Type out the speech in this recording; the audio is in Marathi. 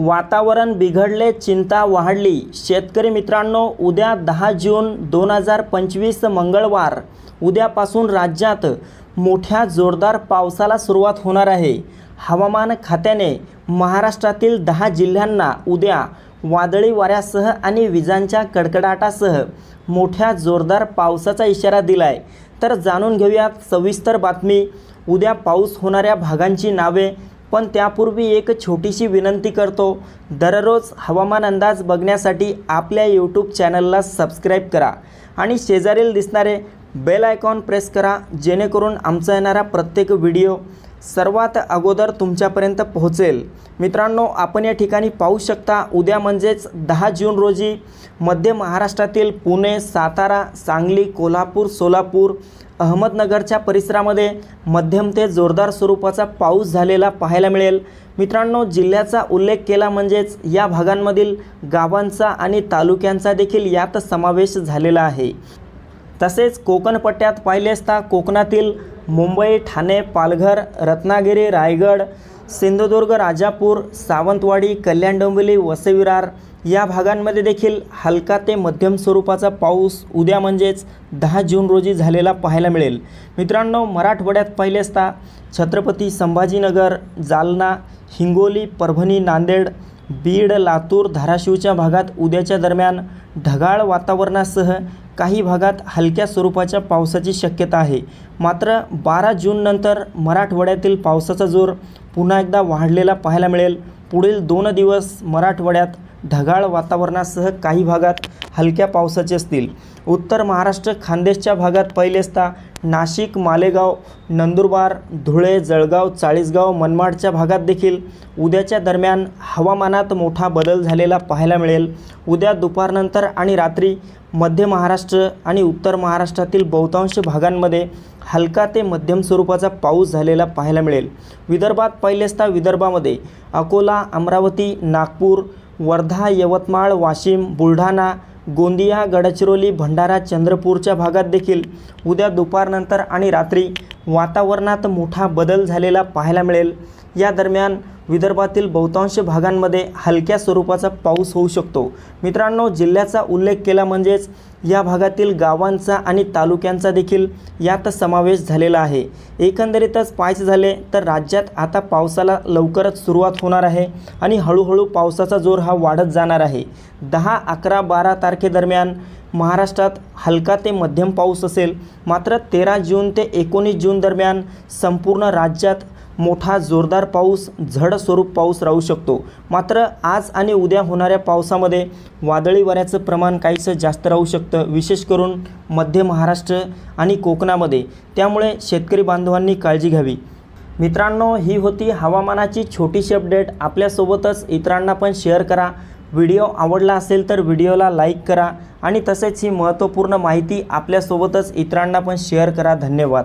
वातावरण बिघडले चिंता वाढली. शेतकरी मित्रांनो उद्या दहा जून दोन हजार पंचवीस मंगळवार. उद्यापासून राज्यात मोठ्या जोरदार पावसाला सुरुवात होणार आहे. हवामान खात्याने महाराष्ट्रातील दहा जिल्ह्यांना उद्या वादळी वाऱ्यासह आणि विजांच्या कडकडाटासह मोठ्या जोरदार पावसाचा इशारा दिला आहे तर जाणून घेऊयात सविस्तर बातमी. उद्या पाऊस होणाऱ्या भागांची नावे. पण त्यापूर्वी एक छोटीशी विनंती करतो. दररोज हवामान अंदाज बघण्यासाठी आपल्या यूट्यूब चॅनलला सबस्क्राईब करा. आणि शेजारील दिसणारे बेल आयकॉन प्रेस करा जेणेकरून आमचा येणारा प्रत्येक व्हिडिओ सर्वात अगोदर तुमच्यापर्यंत पोहोचेल. मित्रांनो आपण या ठिकाणी पाहू शकता उद्या म्हणजेच दहा जून रोजी मध्य महाराष्ट्रातील पुणे सातारा सांगली कोल्हापूर सोलापूर अहमदनगरच्या परिसरामध्ये मध्यम ते जोरदार स्वरूपाचा पाऊस झालेला पाहायला मिळेल. मित्रांनो जिल्ह्याचा उल्लेख केला म्हणजेच या भागांमधील गावांचा आणि तालुक्यांचा देखील यात समावेश झालेला आहे. तसेच कोकणपट्ट्यात पाहिले असता कोकणातील मुंबई ठाणे पालघर रत्नागिरी रायगड सिंधुदुर्ग राजापूर सावंतवाडी कल्याण डोंबिवली वसविरार या भागांमध्ये देखील हलका ते मध्यम स्वरूपाचा पाऊस उद्या म्हणजेच दहा जून रोजी झालेला पाहायला मिळेल. मित्रांनो मराठवाड्यात पाहिले असता छत्रपती संभाजीनगर जालना हिंगोली परभणी नांदेड बीड लातूर धाराशिवच्या भागात उद्याच्या दरम्यान ढगाळ वातावरणासह काही भागात हलक्या स्वरूपाच्या पावसाची शक्यता आहे. मात्र बारा जूननंतर मराठवाड्यातील पावसाचा जोर पुन्हा एकदा वाढलेला पाहायला मिळेल. पुढील दोन दिवस मराठवाड्यात ढगाळ वातावरणासह काही भागात हलक्या पावसाचे असतील. उत्तर महाराष्ट्र खानदेशच्या भागात पहिले असता नाशिक मालेगाव नंदुरबार धुळे जळगाव चाळीसगाव मनमाडच्या भागात देखील उद्याच्या दरम्यान हवामानात मोठा बदल झालेला पाहायला मिळेल. उद्या दुपारनंतर आणि रात्री मध्य महाराष्ट्र आणि उत्तर महाराष्ट्रातील बहुतांश भागांमध्ये हलका ते मध्यम स्वरूपाचा पाऊस झालेला पाहायला मिळेल. विदर्भात पहिले असता विदर्भामध्ये अकोला अमरावती नागपूर वर्धा यवतमाळ वाशिम बुलढाणा गोंदिया गडचिरोली भंडारा चंद्रपूरच्या भागात देखील उद्या दुपारनंतर आणि रात्री वातावरणात मोठा बदल झालेला पाहायला मिळेल. या दरम्यान विदर्भातील बहुतांश भागांमध्ये हलक्या स्वरूपाचा पाऊस होऊ शकतो. मित्रांनो जिल्ह्याचा उल्लेख केला म्हणजेच या भागातील गावांचा आणि तालुक्यांचा देखील यात समावेश झालेला आहे. एकंदरीतच पाहायचे झाले तर राज्यात आता पावसाला लवकरच सुरुवात होणार आहे आणि हळूहळू पावसाचा जोर हा वाढत जाणार आहे. दहा अकरा बारा तारखेदरम्यान महाराष्ट्रात हलका ते मध्यम पाऊस असेल. मात्र तेरा जून ते एकोणीस जून दरम्यान संपूर्ण राज्यात मोठा जोरदार पाऊस झड स्वरूप पाऊस राहू शकतो. मात्र आज आणि उद्या होणाऱ्या पावसामध्ये वादळी वाऱ्याचं प्रमाण काहीसं जास्त राहू शकतं विशेष करून मध्य महाराष्ट्र आणि कोकणामध्ये. त्यामुळे शेतकरी बांधवांनी काळजी घ्यावी. मित्रांनो ही होती हवामानाची छोटीशी अपडेट. आपल्यासोबतच इतरांना पण शेअर करा. व्हिडिओ आवडला असेल तर व्हिडिओला लाईक करा. आणि तसेच ही महत्त्वपूर्ण माहिती आपल्यासोबतच इतरांना पण शेअर करा. धन्यवाद.